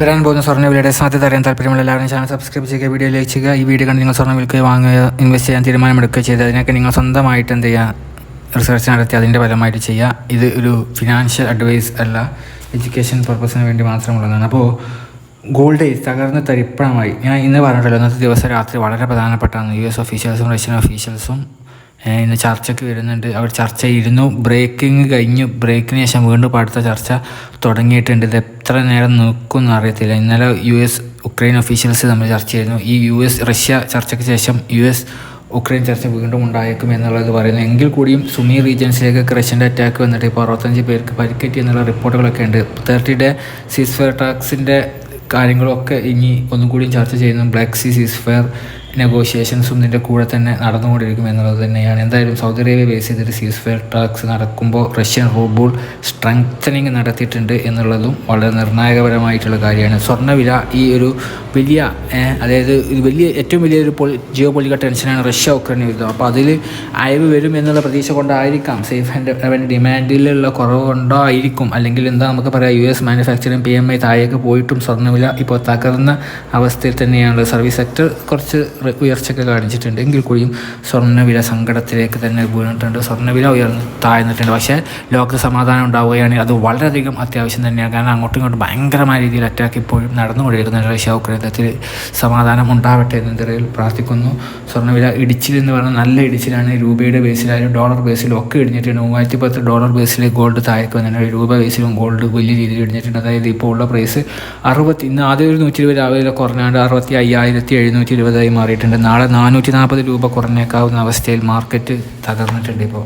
വരാൻ പോകുന്ന സ്വർണ വിലയുടെ സാധ്യത അറിയാൻ താല്പര്യമുള്ള എല്ലാവരും ചാനൽ സബ്സ്ക്രൈബ് ചെയ്യുക വീഡിയോ ലൈക്ക് ചെയ്യുക. ഈ വീഡിയോ കണ്ട് നിങ്ങൾ സ്വർണ വിൽക്കുക വാങ്ങുക ഇൻവെസ്റ്റ് ചെയ്യാൻ തീരുമാനമെടുക്കുകയോ ചെയ്ത് അതിനൊക്കെ നിങ്ങൾ സ്വന്തമായിട്ട് എന്ത് ചെയ്യുക? റിസർച്ച് നടത്തി അതിന്റെ ഫലമായിട്ട് ചെയ്യുക. ഇത് ഒരു ഫിനാൻഷ്യൽ അഡ്വൈസ് അല്ല എഡ്യൂക്കേഷൻ പർപ്പസിന് വേണ്ടി മാത്രമുള്ളതാണ്. അപ്പോൾ ഗോൾഡ് തകർന്ന് തരിപ്പണമായി. ഞാൻ ഇന്ന് പറഞ്ഞിട്ടല്ലോ ഇന്നത്തെ ദിവസം രാത്രി വളരെ പ്രധാനപ്പെട്ടാണ് യു എസ് ഒഫീഷ്യൽസും റഷ്യൻ ഒഫീഷ്യൽസും ഇന്ന് ചർച്ചയ്ക്ക് വരുന്നുണ്ട്. അവർ ചർച്ച ഇരുന്നു. ബ്രേക്കിംഗ് കഴിഞ്ഞു. ബ്രേക്കിന് ശേഷം വീണ്ടും അടുത്ത ചർച്ച തുടങ്ങിയിട്ടുണ്ട്. ഇത് എത്ര നേരം നിൽക്കുമെന്ന് അറിയത്തില്ല. ഇന്നലെ യു എസ് ഉക്രൈൻ ഒഫീഷ്യൽസ് നമ്മൾ ചർച്ച ചെയ്യുന്നു ഈ യു എസ് റഷ്യ ചർച്ചയ്ക്ക് ശേഷം യു എസ് ഉക്രൈൻ ചർച്ച വീണ്ടും ഉണ്ടായേക്കും എന്നുള്ളത് പറയുന്നു. എങ്കിൽ കൂടിയും സുമി റീജിയൻസിലേക്ക് റഷ്യന്റെ അറ്റാക്ക് വന്നിട്ട് ഇപ്പോൾ അറുപത്തഞ്ച് പേർക്ക് പരിക്കേറ്റി എന്നുള്ള റിപ്പോർട്ടുകളൊക്കെ ഉണ്ട്. തേർട്ടി ഡേ സീസ്ഫെയർ ടാക്സിന്റെ കാര്യങ്ങളൊക്കെ ഇനി ഒന്നും കൂടി ചർച്ച ചെയ്യുന്നു. ബ്ലാക്ക് സീ സീസ്ഫെയർ നെഗോഷിയേഷൻസും ഇതിന്റെ കൂടെ തന്നെ നടന്നുകൊണ്ടിരിക്കും എന്നുള്ളത് തന്നെയാണ്. എന്തായാലും സൗദി അറേബ്യ ബേസ് ചെയ്തിട്ട് സീസ് ഫെയർ ടാക്സ് നടക്കുമ്പോൾ റഷ്യൻ റൂബിൾ സ്ട്രെങ്തനിങ് നടത്തിയിട്ടുണ്ട് എന്നുള്ളതും വളരെ നിർണായകപരമായിട്ടുള്ള കാര്യമാണ്. സ്വർണവില ഈ ഒരു വലിയ അതായത് വലിയ ഏറ്റവും വലിയൊരു പൊളി ജിയോ പൊളിറ്റിക്കൽ ടെൻഷനാണ് റഷ്യ ഉക്രൈൻ യുദ്ധം അപ്പോൾ അതിൽ അയവ് വരും എന്നുള്ള പ്രതീക്ഷ കൊണ്ടായിരിക്കാം. സേഫ് ആൻഡ് അവന്റെ ഡിമാൻഡിലുള്ള കുറവ് കൊണ്ടായിരിക്കും അല്ലെങ്കിൽ എന്താ നമുക്ക് പറയാം U S manufacturing P M I താഴേക്ക് പോയിട്ടും സ്വർണവില ഇപ്പോൾ തകർന്ന അവസ്ഥയിൽ തന്നെയാണ്. സർവീസ് സെക്ടർ കുറച്ച് ഉയർച്ചയൊക്കെ കാണിച്ചിട്ടുണ്ട്. എങ്കിൽ കൂടിയും സ്വർണവില സങ്കടത്തിലേക്ക് തന്നെ വീണിട്ടുണ്ട്. സ്വർണവില ഉയർന്ന് താഴ്ന്നിട്ടുണ്ട്. പക്ഷേ ലോകത്ത് സമാധാനം ഉണ്ടാവുകയാണെങ്കിൽ അത് വളരെയധികം അത്യാവശ്യം തന്നെയാണ്. കാരണം അങ്ങോട്ടും ഇങ്ങോട്ടും ഭയങ്കരമായ രീതിയിൽ അറ്റാക്ക് ഇപ്പോഴും നടന്നുകൊണ്ടിരിക്കുന്നുണ്ട്. റഷ്യ ഉക്രൈനത്തിൽ സമാധാനം ഉണ്ടാവട്ടെ എന്ന് നിലയിൽ പ്രാർത്ഥിക്കുന്നു. സ്വർണവില ഇടിച്ചിൽ എന്ന് പറഞ്ഞാൽ നല്ല ഇടിച്ചിലാണ്. രൂപയുടെ ബേസിലായാലും ഡോളർ ബേസിലും ഒക്കെ ഇടിഞ്ഞിട്ടുണ്ട്. മൂവായിരത്തി പത്ത് ഡോളർ ബേസിൽ ഗോൾഡ് താഴേക്ക് വന്നിട്ടുണ്ട്. രൂപ ബേസിലും ഗോൾഡ് വലിയ രീതിയിൽ ഇടിഞ്ഞിട്ടുണ്ട്. അതായത് ഇപ്പോൾ ഉള്ള പ്രൈസ് അറുപത്തി ഇന്ന് ആദ്യം ഒരു നൂറ്റി ഇരുപത് രാവിലെ കുറഞ്ഞാണ്ട് അറുപത്തി അയ്യായിരത്തി എഴുന്നൂറ്റി ഇരുപതായി മാറിയിട്ടുണ്ട് നാളെ നാനൂറ്റി നാൽപ്പത് രൂപ കുറഞ്ഞേക്കാവുന്ന അവസ്ഥയിൽ മാർക്കറ്റ് തകർന്നിട്ടുണ്ട് ഇപ്പോൾ.